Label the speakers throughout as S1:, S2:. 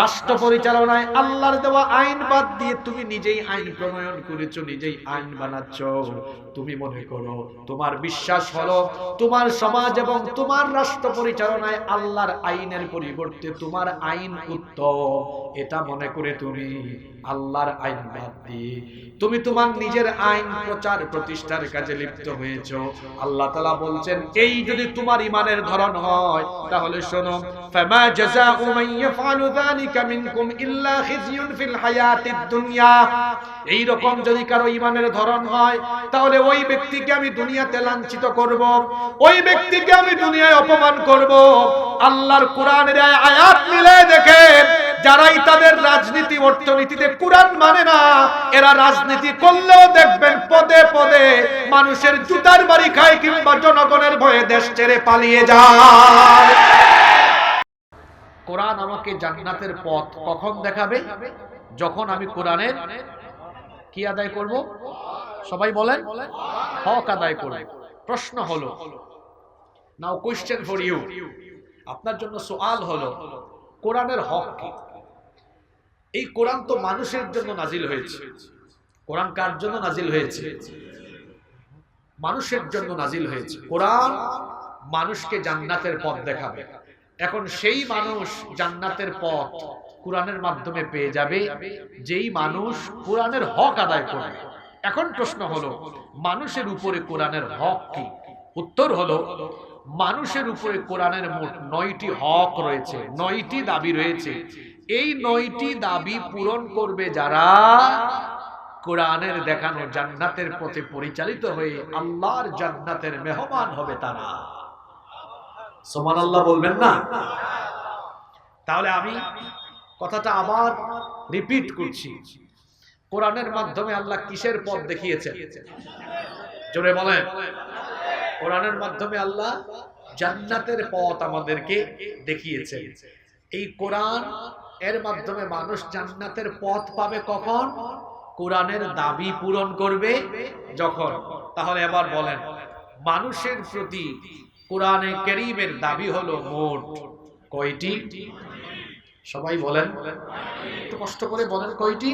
S1: রাষ্ট্র পরিচালনায় আল্লাহর দেওয়া আইন বাদ দিয়ে তুমি নিজেই আইন প্রণয়ন করেছ, নিজেই আইন বানাচ্ছ। তুমি মনে করো তোমার বিশ্বাস হলো তোমার সমাজ এবং তোমার রাষ্ট্র পরিচালনায় আল্লাহর আইনের পরিবর্তে তোমার আইন উত্তম। এটা মনে করে তুমি আল্লাহর আইন বাদ দিয়ে তুমি তোমার নিজের আইন প্রচার প্রতিষ্ঠার কাজে লিপ্ত হয়েছ। আল্লাহ তালা বলছেন, এই যদি তোমার ইমানের ধরন হয়, তাহলে শোনো, ফামা জাযাউ মান ইয়াফআলু যদি কারও ইমানের ধরন হয়, তাহলে ওই ব্যক্তিকে আমি দুনিয়াতে লাঞ্ছিত করব, ওই ব্যক্তিকে আমি দুনিয়ায় অপমান করব। আল্লাহর কোরআনের আয়াত মিলে যারাই তাদের রাজনীতি, অর্থনীতিতে কোরআন মানে না, এরা রাজনীতি করলেও দেখবেন পদে পদে মানুষের জুতার বাড়ি খায় কিংবা জনগণের ভয়ে দেশ ছেড়ে পালিয়ে যায়। কোরআন আমাকে জান্নাতের পথ কখন দেখাবে? যখন আমি কোরআনের কি আদায় করব? সবাই বলেন, হক আদায় করব। প্রশ্ন হলো নাও কোয়েশ্চেন ফর ইউ আপনার জন্য সওয়াল হলো, কোরআনের হক কি? এই কোরআন তো মানুষের জন্য নাজিল হয়েছে। কোরআন কার জন্য নাজিল হয়েছে? মানুষের জন্য নাজিল হয়েছে। কোরআন মানুষকে জান্নাতের পথ দেখাবে। এখন সেই মানুষ জান্নাতের পথ কোরআনের মাধ্যমে পেয়ে যাবে, যেই মানুষ কোরআনের হক আদায় করবে। এখন প্রশ্ন হলো, মানুষের উপরে কোরআনের হক কি? উত্তর হলো, মানুষের উপরে কোরআনের মোট নয়টি হক রয়েছে, নয়টি দাবি রয়েছে। এই নয়টি দাবি পূরণ করবে যারা কোরআনের দেখানো জান্নাতের পথে পরিচালিত হয়ে আল্লাহর জান্নাতের মেহমান হবে তারা। সোমান আল্লাহ বলবেন না? তাহলে আমি কথাটা আবার রিপিট করছি। কোরআনের মাধ্যমে আল্লাহ কিসের পথ দেখিয়েছেন? জোরে বলেন। কোরআনের মাধ্যমে আল্লাহ জান্নাতের পথ আমাদেরকে দেখিয়েছে এই কোরআন এর মাধ্যমে মানুষ জান্নাতের পথ পাবে কখন? কোরআনের দাবি পূরণ করবে যখন। তাহলে এবার বলেন, মানুষের প্রতি কোরআনে করিমের দাবি হলো মোট কয়টি? সবাই বলেন। একটু কষ্ট করে বলেন কয়টি?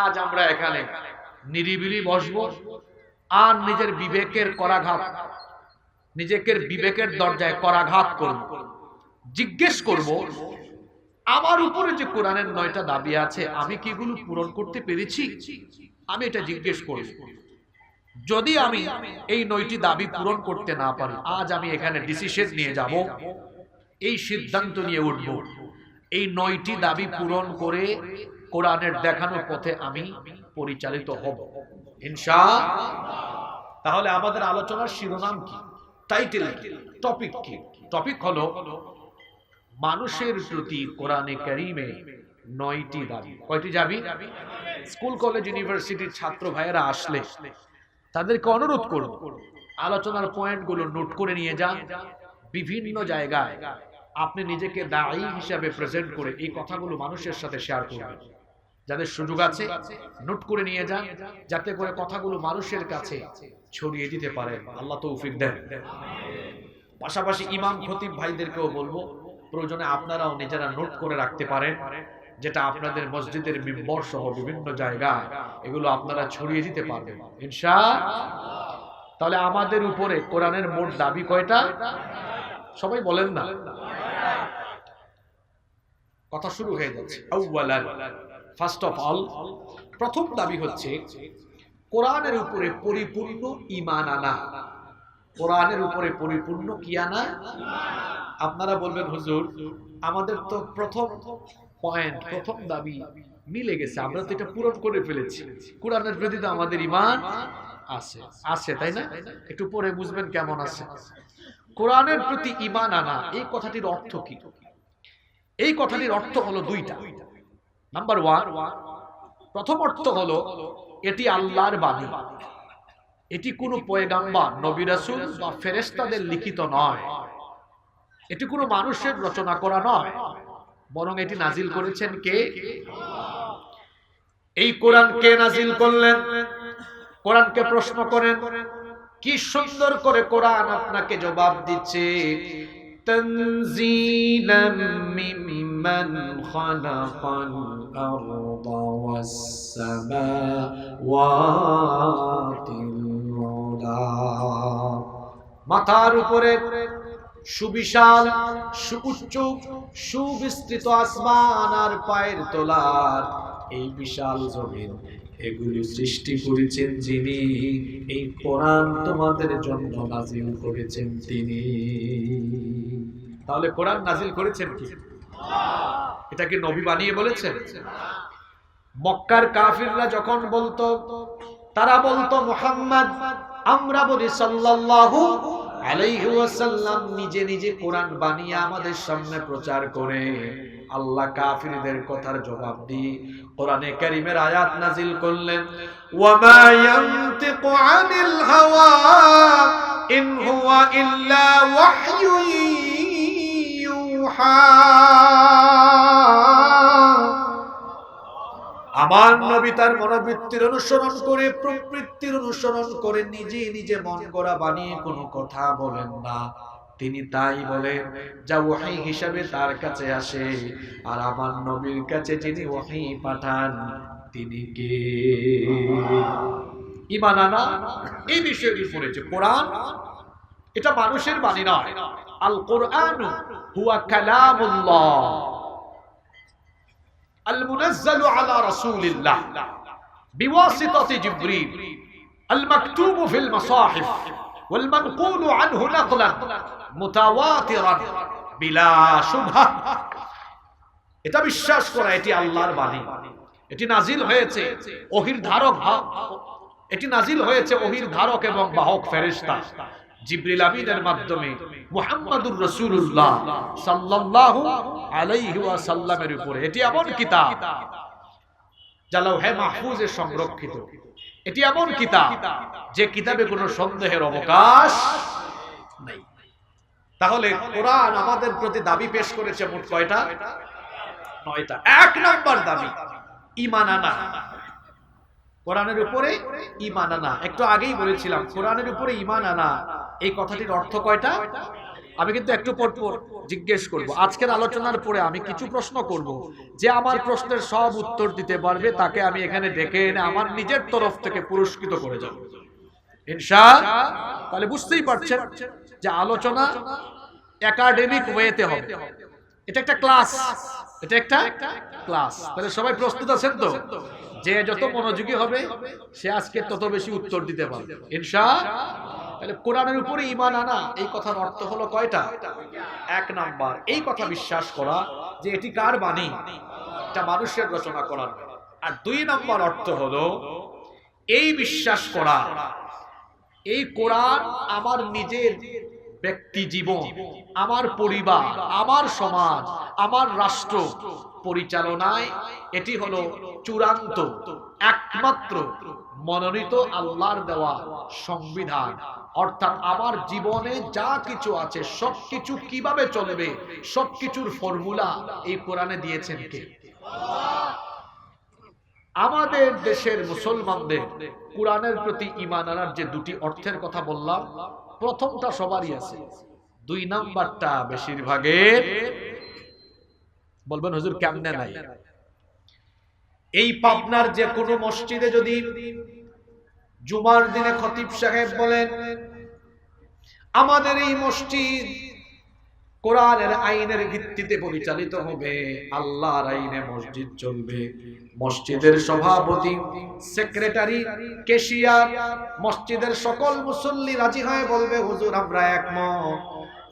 S1: আজ আমরা এখানে নিরিবিলি বসবো। আর নিজের বিবেকের করাঘাত নিজেকে বিবেকের দরজায় করাঘাত করব। জিজ্ঞেস করব, আমার উপরে যে কোরআনের নয়টা দাবি আছে, আমি কি এগুলো পূরণ করতে পেরেছি? আমি এটা জিজ্ঞেস করব। যদি আমি এই নয়টি দাবি পূরণ করতে না পারি, আজ আমি এখানে ডিসিশন নিয়ে যাব, এই সিদ্ধান্ত নিয়ে উঠব। এই নয়টি দাবি পূরণ করে কোরআনের দেখানো পথে আমি পরিচালিত হব। ইনশা তাহলে আমাদের আলোচনার শিরোনাম কি? টাইটেল টপিক কি? টপিক হলো, মানুষের প্রতি কোরআনে কারিমে নয়টি দাবি। কয়টি যাবি স্কুল, কলেজ, ইউনিভার্সিটির ছাত্র ভাইয়েরা আসলে তাদেরকে অনুরোধ করব, আলোচনার পয়েন্টগুলো নোট করে নিয়ে যান। বিভিন্ন জায়গায় আপনি নিজেকে দায়ী হিসাবে প্রেজেন্ট করে এই কথাগুলো মানুষের সাথে শেয়ার করবেন। যাদের সুযোগ আছে, নোট করে নিয়ে যান, যাতে করে কথাগুলো মানুষের কাছে ছড়িয়ে দিতে পারেন আল্লাহ তৌফিক দেন। পাশাপাশি ইমাম খতিব ভাইদেরকেও বলব, প্রয়োজনে আপনারাও নিজেরা নোট করে রাখতে পারেন। যেটা আপনাদের মসজিদের মিম্বর সহ বিভিন্ন জায়গায় এগুলো আপনারা ছড়িয়ে দিতে পারবেন। ইনশা তাহলে আমাদের উপরে কোরআনের মোট দাবি কয়টা? সবাই বলেন না। কথা শুরু হয়ে যাচ্ছে। ফার্স্ট অফ অল প্রথম দাবি হচ্ছে, কোরআনের উপরে পরিপূর্ণ ইমান আনা। কোরআনের উপরে পরিপূর্ণ কি আনা? আপনারা বলবেন, হুজুর, আমাদের তো প্রথম পয়েন্ট প্রথম দাবি মিলে গেছে। আমরা তো এটা পূরণ করে ফেলেছি। কোরআনের প্রতি তো আমাদের ইমান আছে আছে তাই না? একটু পরে বুঝবেন কেমন আছে। কোরআনের প্রতি ইমান আনা এই কথাটির অর্থ কি? এই কথাটির অর্থ হলো দুইটা। নাম্বার ওয়ান প্রথম অর্থ হলো এটি আল্লাহর বাণী। এটি কোনো পয়গাম্বার নবী রাসূল বা ফেরেশতাদের লিখিত নয়। এটি কোনো মানুষের রচনা করা নয়। বরং এটি নাজিল করেছেন কে এই কোরআন কে নাজিল করলেন কোরআনকে প্রশ্ন করেন কি সুন্দর করে কোরআন আপনাকে জবাব দিচ্ছে তনজিলাম মিম من خلق الأرض والسماوات العلى মাথার উপরে সুবিশাল, সুউচ্চ, সুবিস্তৃত আসমান আর পায়ের তোলার এই বিশাল জমিন এগুলি সৃষ্টি করেছেন যিনি। এই কোরআন তোমাদের জন্য নাজিল করেছেন তিনি। তাহলে কোরআন নাজিল করেছেন কি? এটাকে নবী বানিয়ে বলেছেন? মক্কার কাফিররা যখন বলতো, তারা বলতো, মুহাম্মদ, আমরা বলি সাল্লাল্লাহু আলাইহি নিজে নিজে কোরআন বানিয়ে আমাদের সামনে প্রচার করে। আল্লাহ কাফিরদের কথার জবাব দিয়ে কোরআনে কারীমের আয়াত নাজিল করলেন। ওয়ামা ইল্লা ওয়াহয়ু ইউহা। আমার নবী তার মনোবৃত্তির অনুসরণ করে, প্রবৃত্তির অনুসরণ করে নিজে নিজে মন গড়া বানিয়ে কোনো কথা বলেন না। তিনি তাই বলেন, যা ওহাই হিসাবে তার কাছে আসে, আর আমার নবীর কাছে যিনি ওহাই পাঠান, তিনি কে? ইমান আনা, এই বিষয়টি পড়েছে কোরআন, এটা মানুষের বাণী নয়। আল কোরআন হুয়া কালামুল্লাহ। المنزل على رسول الله بواسطة جبريل المكتوب في المصاحف والمنقول عنه نقلا متواترا بلا شبهة এটা বিশ্বাস করা এটি আল্লাহর বাণী এটি নাজিল হয়েছে ওহির ধারক এটি নাজিল হয়েছে ওহির ধারক এবং বাহক ফেরেশতা জিব্রিল আমিনের মাধ্যমে মুহাম্মাদুর রাসূলুল্লাহ সাল্লাল্লাহু আলাইহি ওয়াসাল্লামের উপরে। এটি এমন কিতাব যা লৌহে মাহফুজে সংরক্ষিত। এটি এমন কিতাব যে কিতাবে কোনো সন্দেহের অবকাশ নেই। তাহলে কোরআন আমাদের প্রতি দাবি পেশ করেছে মোট কয়টা? নয়টা। এক নম্বর দাবি ইমান আনা। কোরআনের উপরে ইমান আনা। একটু আগেই বলেছিলাম, কোরআনের উপরে ইমান আনা। এই কথাটির অর্থ কয়টা? আমি কিন্তু একটু পর পর জিজ্ঞেস করব। আজকের আলোচনার পরে আমি কিছু প্রশ্ন করব। যে আমার প্রশ্নের সব উত্তর দিতে পারবে, তাকে আমি এখানে ডেকে এনে আমার নিজের তরফ থেকে পুরস্কৃত করে যাব। ইনশা, তাহলে বুঝতেই পারছেন যে আলোচনা একাডেমিক ওয়েতে হবে। এটা একটা ক্লাস। এটা একটা ক্লাস। তাহলে সবাই প্রস্তুত আছেন তো? যে যত মনোযোগী হবে, সে আজকে তত বেশি উত্তর দিতে পারবে। ইনশা তাহলে কোরআনের উপরে ইমান আনা, এই কথার অর্থ হলো কয়টা? এক নাম্বার, এই কথা বিশ্বাস করা যে এটি কার বাণী? এটা মানুষের রচনা করার আর দুই নম্বর অর্থ হলো, এই বিশ্বাস করা, এই কোরআন আমার নিজের ব্যক্তি জীবন, আমার পরিবার, আমার সমাজ, আমার রাষ্ট্র পরিচালনায় এটি হলো চূড়ান্ত, একমাত্র মনোনীত আল্লাহর দেওয়া সংবিধান। অর্থাৎ আমার জীবনে যা কিছু আছে, সবকিছু কীভাবে চলবে, সবকিছুর ফর্মুলা এই কোরআনে দিয়েছেন কে? আমাদের দেশের মুসলমানদের কোরআনের প্রতি ইমান আনার যে দুটি অর্থের কথা বললাম, প্রথমটা সবারই আছে। দুই নাম্বারটা বেশিরভাগের বলবেন হুজুর কেমনে নাই? এই পাবনার যে কোনো মসজিদে যদি জুমার দিনে খতিব সাহেব বলেন আমাদের এই মসজিদ কোরআনের আইনের ভিত্তিতে পরিচালিত হবে আল্লাহর আইনে মসজিদ চলবে। মসজিদের সভাপতি সেক্রেটারি কেশিয়ার মসজিদের সকল মুসল্লি রাজি হয়ে বলবে হুজুর আমরা একমত।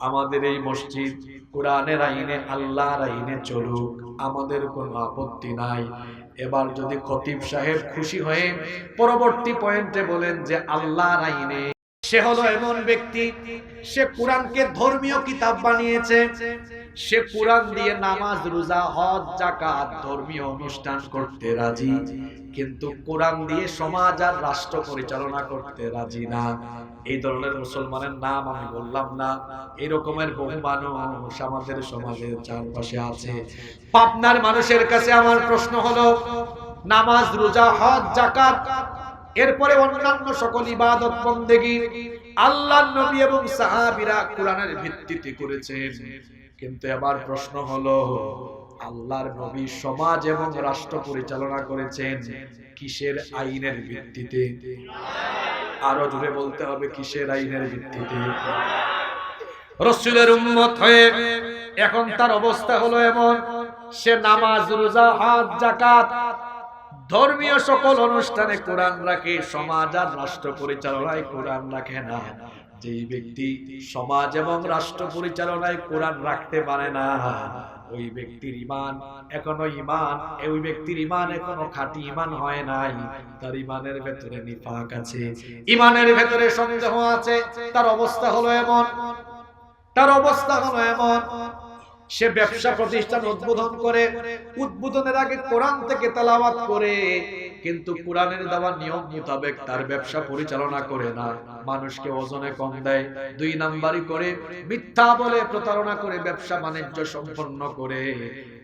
S1: আমাদের এই মসজিদ কোরআনের আইনে, আল্লাহর আইনে চলুক, আমাদের কোনো আপত্তি নাই। এবার যদি খতিব সাহেব খুশি হয়ে পরবর্তী পয়েন্টে বলেন যে আল্লাহর আইনে সে হলো এমন ব্যক্তি, সে কোরআনকে ধর্মীয় কিতাব বানিয়েছে, সে কোরআন দিয়ে নামাজ, রোজা, হজ জাকাত ধর্মীয় অনুষ্ঠান করতে রাজি, কিন্তু কোরআন দিয়ে সমাজ আর রাষ্ট্র পরিচালনা করতে রাজি না। এই ধরনের মুসলমানের নাম আমি বললাম না। এরকমের বহু মানুষ আমাদের সমাজের চারপাশে আছে। পাবনার মানুষের কাছে আমার প্রশ্ন হলো, নামাজ, রোজা, হজ জাকাত এরপরে অন্যান্য সকল ইবাদত বন্দেগী আল্লাহ, নবী এবং সাহাবীরা কোরআনের ভিত্তিতে করেছেন। কিন্তু এবার প্রশ্ন হলো, আল্লাহর নবী সমাজ এবং রাষ্ট্র পরিচালনা করেছেন কিসের আইনের ভিত্তিতে? আরও জোরে বলতে হবে, কিসের আইনের ভিত্তিতে? রসুলের উম্মত হয়ে এখন তার অবস্থা হলো এমন, সে নামাজ, রোজা হাত জাকাত ধর্মীয় সকল অনুষ্ঠানে কোরআন রাখে, সমাজ আর রাষ্ট্র পরিচালনায় কোরআন রাখে না। যেই ব্যক্তি সমাজ এবং রাষ্ট্র পরিচালনায় কোরআন রাখতে পারে না, ওই ব্যক্তির ইমান এখনও ইমান ওই ব্যক্তির ইমান এখনও খাঁটি ইমান হয় নাই। তার ইমানের ভেতরে নিফাক আছে, ইমানের ভেতরে সন্দেহ আছে, তার অবস্থা হলো এমন, তার অবস্থা হলো এমন। সে ব্যবসা প্রতিষ্ঠান উদ্বোধন করে, উদ্বোধনের আগে কোরআন থেকে তালাবাত করে, কিন্তু কোরআনের দেওয়া নিয়ম মোতাবেক তার ব্যবসা পরিচালনা করে না। মানুষকে ওজনে কম দেয়, দুই নাম্বারই করে মিথ্যা বলে প্রতারণা করে ব্যবসা বাণিজ্য সম্পন্ন করে।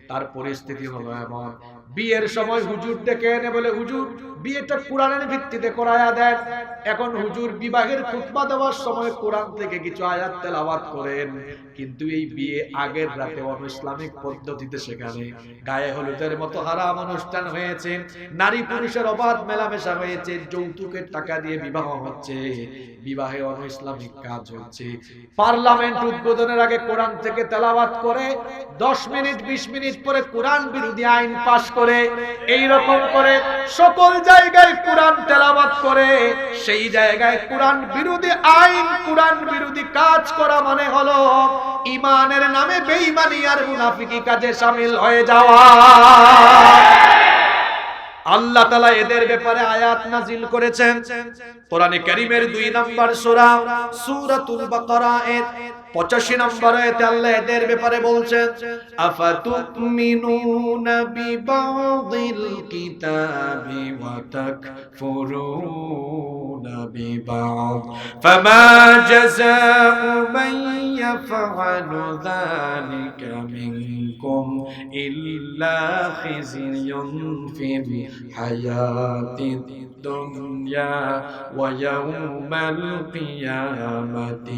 S1: তার পরিস্থিতি হলো এমন বিয়ের সময় হুজুর ডেকে এনে বলে, হুজুর, বিয়েটা কোরআনের ভিত্তিতে করায়া দেন। এখন হুজুর বিবাহের খুতবা দেওয়ার সময় কোরআন থেকে কিছু আয়াত তেলাওয়াত করেন। কিন্তু এই বিয়ে আগের রাতে ইসলামিক পদ্ধতিতে সেখানে গায়ে হলুদের মতো হারাম অনুষ্ঠান হয়েছে। নারী পুরুষের অবাধ মেলামেশা হয়েছে, যৌতুকের টাকা দিয়ে বিবাহ হচ্ছে, বিবাহে ইসলামিক কাজ হচ্ছে। পার্লামেন্ট উদ্বোধনের আগে কোরআন থেকে তেলাওয়াত করে, দশ মিনিট, বিশ মিনিট পরে কোরআন বিরোধী আইন পাশ করে এই রকম করে সকল জায়গায় কোরআন তেলাওয়াত করে, সেই জায়গায় কোরআন বিরোধী আইন, কোরআন বিরোধী কাজ করা মানে হলো ইমানের নামে বেঈমানি আর মুনাফিকি কাজে শামিল হয়ে যাওয়া। আল্লাহ তালা এদের ব্যাপারে আয়াত নাজিল করেছেন। কোরআনে কারীমের দুই নাম্বার সূরা, সূরাতুল বাকারা এর 85 নম্বর আয়াতে আল্লাহ এদের ব্যাপারে বলছেন আফাতুমিনুনা বিবাযিল কিতাবি ওয়া তাকফুরুনা বিবায ফামা জাযাউ মান ইয়াফআলু যালিকা মিনকুম ইল্লা খিzyun ফিল হায়াতিদ الدنيا ويوم القيامة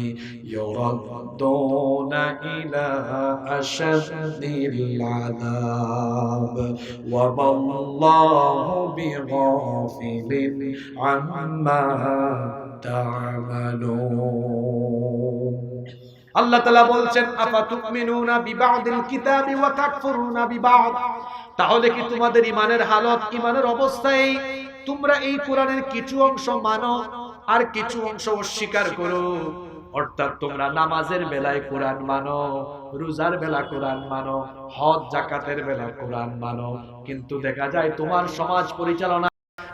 S1: يردون إلى أشد العذاب وما الله بغافل عما تعملون আল্লাহ তালা বলছেন আফাতুমিনুনা বিবাদিল কিতাবি ওয়া তাকফুরুনা বিবাদ তাহলে কি তোমাদের ইমানের হালত, ইমানের অবস্থায় তোমরা এই কোরআনের কিছু অংশ মানো আর কিছু অংশ অস্বীকার করো? অর্থাৎ তোমরা নামাজের বেলায় কোরআন মানো, রোজার বেলা কোরআন মানো, হজ, জাকাতের বেলা কোরআন মানো। কিন্তু দেখা যায় তোমার সমাজ পরিচালনা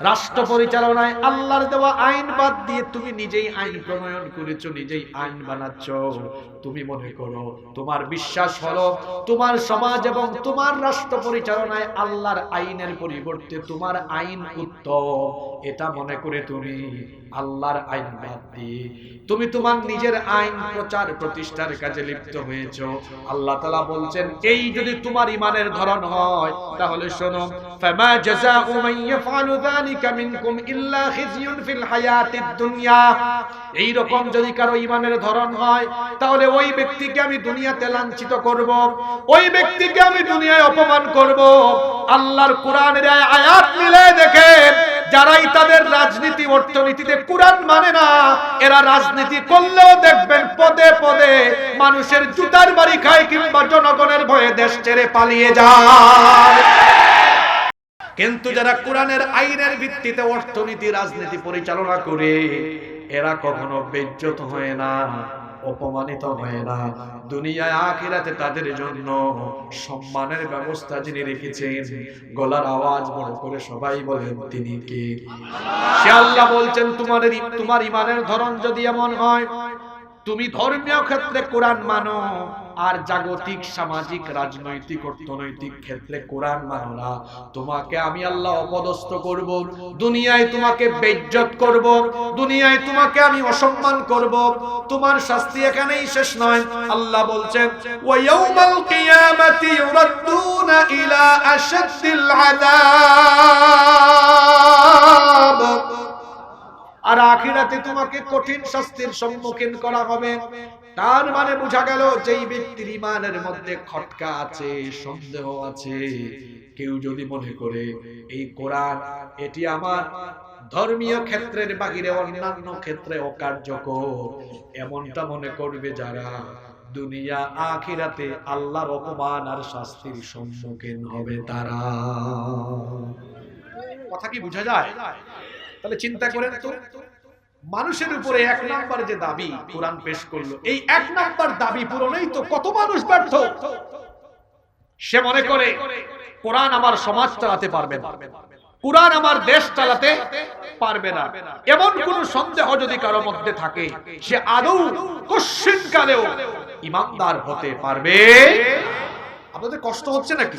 S1: রাষ্ট্র পরিচালনায় আল্লাহর দেওয়া আইন বাদ দিয়ে তুমি নিজেই আইন প্রণয়ন করেছ, নিজেই আইন বানাচ্ছ। তুমি মনে করো তোমার বিশ্বাস হলো তোমার সমাজ এবং তোমার রাষ্ট্র পরিচালনায় আল্লাহর আইনের পরিবর্তে তোমার আইন উত্তম। এটা মনে করে তুমি আল্লাহর আইন বাদ দিয়ে তুমি তোমার নিজের আইন প্রচার প্রতিষ্ঠার কাজে লিপ্ত হয়েছ। আল্লাহ তালা বলছেন, এই যদি তোমার ইমানের ধরন হয়, তাহলে শোনো, ফামা জাযাউ মান ইয়াফআলু যালিকা মিনকুম ইল্লা খিজিয়ুন ফিল হায়াতিদ দুনিয়া। এই রকম যদি কারও ইমানের ধরন হয়, তাহলে ওই ব্যক্তিকে আমি দুনিয়াতে লাঞ্ছিত করব, ওই ব্যক্তিকে আমি দুনিয়ায় অপমান করব। আল্লাহর কোরআনের আয়াত মিলে দেখেন, যারাই তাদের রাজনীতি, অর্থনীতিতে কোরআন মানে না, এরা রাজনীতি করলেও দেখবেন পদে পদে মানুষের জুতার বাড়ি খায় কিংবা জনগণের ভয়ে দেশ ছেড়ে পালিয়ে যায়। কিন্তু যারা কোরআনের আইনের ভিত্তিতে অর্থনীতি, রাজনীতি পরিচালনা করে, এরা কখনো বেজ্জত হয় না, অপমানিত হয় না। দুনিয়ায় আখিরাতে তাদের জন্য সম্মানের ব্যবস্থা যিনি রেখেছেন, গলার আওয়াজ বড় করে সবাই বলেন, তিনি কে? সে আল্লাহ বলছেন তোমার তোমার ইমানের ধরন যদি এমন হয়, তুমি ধর্মীয় ক্ষেত্রে কোরআন মানো আর জাগতিক, সামাজিক, রাজনৈতিক, অর্থনৈতিক ক্ষেত্রে কোরআন মানো না তোমাকে আমি আল্লাহ অপদস্থ করব, দুনিয়ায় তোমাকে বেজ্জত করব, দুনিয়ায় তোমাকে আমি অসম্মান করব। তোমার শাস্তি এখানেই শেষ নয়। আল্লাহ বলছেন, ওয়া ইয়াউমাল কিয়ামাতি ইউরাদ্দুনা ইলা আশাদ্দিল আযাব। আর আখিরাতে তোমাকে কঠিন শাস্তির সম্মুখীন করা হবে। তার মানে বোঝা গেল যেই ব্যক্তির ইমানের মধ্যে খটকা আছে, সন্দেহ আছে। কেউ যদি মনে করে, এই কোরআন, এটি আমার ধর্মীয় ক্ষেত্রের বাহিরে অন্যান্য ক্ষেত্রে অকার্যকর। এমনটা মনে করবে যারা দুনিয়া আখিরাতে আল্লাহর অপমান আর শাস্তির সম্মুখীন হবে তারা। কথা কি বোঝা যায়? তাহলে চিন্তা করেন তো। মানুষের উপরে এক নাম্বার যে দাবি কোরআন পেশ করল, এই এক নাম্বার দাবি পূরণেই তো কত মানুষ ব্যর্থ। সে মনে করে, কোরআন আমার সমাজ চালাতে পারবে না। কোরআন আমার দেশ চালাতে পারবে না। এমন কোন সন্দেহ যদি কারও মধ্যে থাকে, সে আদৌ কশ্চিন কালেও ইমানদার হতে পারবে? আপনাদের কষ্ট হচ্ছে নাকি?